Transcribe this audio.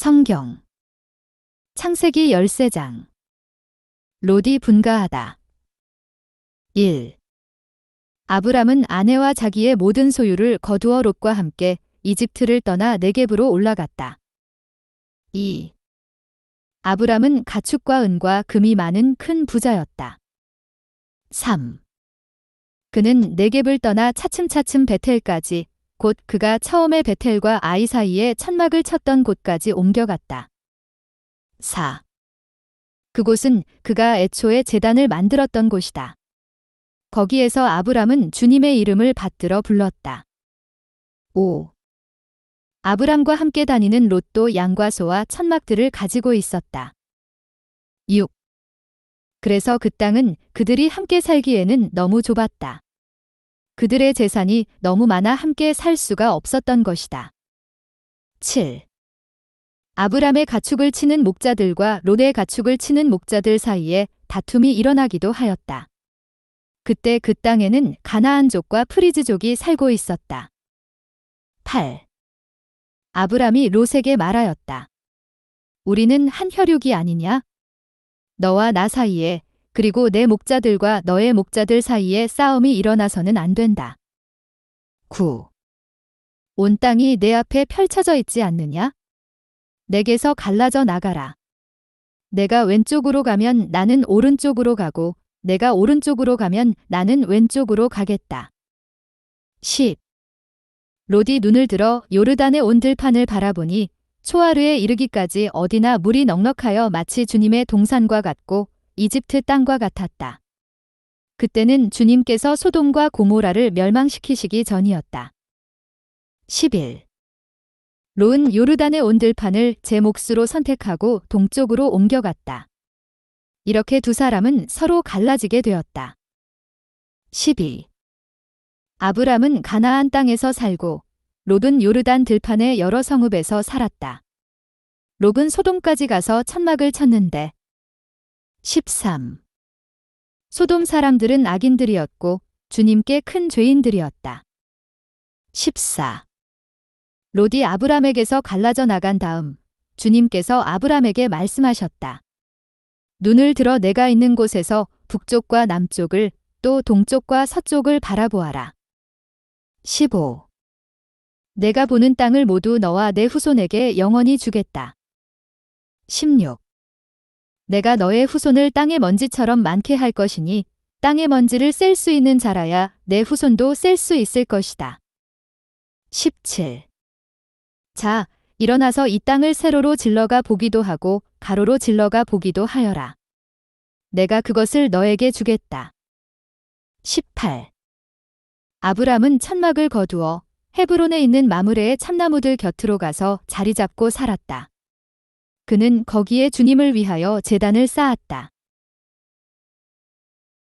성경 창세기 13장 롯이 분가하다 1. 아브람은 아내와 자기의 모든 소유를 거두어 롯과 함께 이집트를 떠나 네겝으로 올라갔다. 2. 아브람은 가축과 은과 금이 많은 큰 부자였다. 3. 그는 네겝을 떠나 차츰차츰 베텔까지 곧 그가 처음에 베텔과 아이 사이에 천막을 쳤던 곳까지 옮겨갔다. 4. 그곳은 그가 애초에 재단을 만들었던 곳이다. 거기에서 아브람은 주님의 이름을 받들어 불렀다. 5. 아브람과 함께 다니는 롯도 양과 소와 천막들을 가지고 있었다. 6. 그래서 그 땅은 그들이 함께 살기에는 너무 좁았다. 그들의 재산이 너무 많아 함께 살 수가 없었던 것이다. 7. 아브람의 가축을 치는 목자들과 롯의 가축을 치는 목자들 사이에 다툼이 일어나기도 하였다. 그때 그 땅에는 가나안족과 프리즈족이 살고 있었다. 8. 아브람이 롯에게 말하였다. 우리는 한 혈육이 아니냐? 너와 나 사이에 그리고 내 목자들과 너의 목자들 사이에 싸움이 일어나서는 안 된다. 9. 온 땅이 내 앞에 펼쳐져 있지 않느냐? 내게서 갈라져 나가라. 내가 왼쪽으로 가면 나는 오른쪽으로 가고 내가 오른쪽으로 가면 나는 왼쪽으로 가겠다. 10. 롯이 눈을 들어 요르단의 온 들판을 바라보니 초하르에 이르기까지 어디나 물이 넉넉하여 마치 주님의 동산과 같고 이집트 땅과 같았다. 그때는 주님께서 소돔과 고모라를 멸망시키시기 전이었다. 11. 롯은 요르단의 온 들판을 제 몫으로 선택하고 동쪽으로 옮겨갔다. 이렇게 두 사람은 서로 갈라지게 되었다. 12. 아브람은 가나안 땅에서 살고 롯은 요르단 들판의 여러 성읍에서 살았다. 롯은 소돔까지 가서 천막을 쳤는데 13. 소돔 사람들은 악인들이었고 주님께 큰 죄인들이었다. 14. 롯이 아브람에게서 갈라져 나간 다음 주님께서 아브람에게 말씀하셨다. 눈을 들어 내가 있는 곳에서 북쪽과 남쪽을 또 동쪽과 서쪽을 바라보아라. 15. 내가 보는 땅을 모두 너와 내 후손에게 영원히 주겠다. 16. 내가 너의 후손을 땅의 먼지처럼 많게 할 것이니 땅의 먼지를 셀 수 있는 자라야 내 후손도 셀 수 있을 것이다. 17. 자, 일어나서 이 땅을 세로로 질러가 보기도 하고 가로로 질러가 보기도 하여라. 내가 그것을 너에게 주겠다. 18. 아브람은 천막을 거두어 헤브론에 있는 마므레의 참나무들 곁으로 가서 자리 잡고 살았다. 그는 거기에 주님을 위하여 재단을 쌓았다.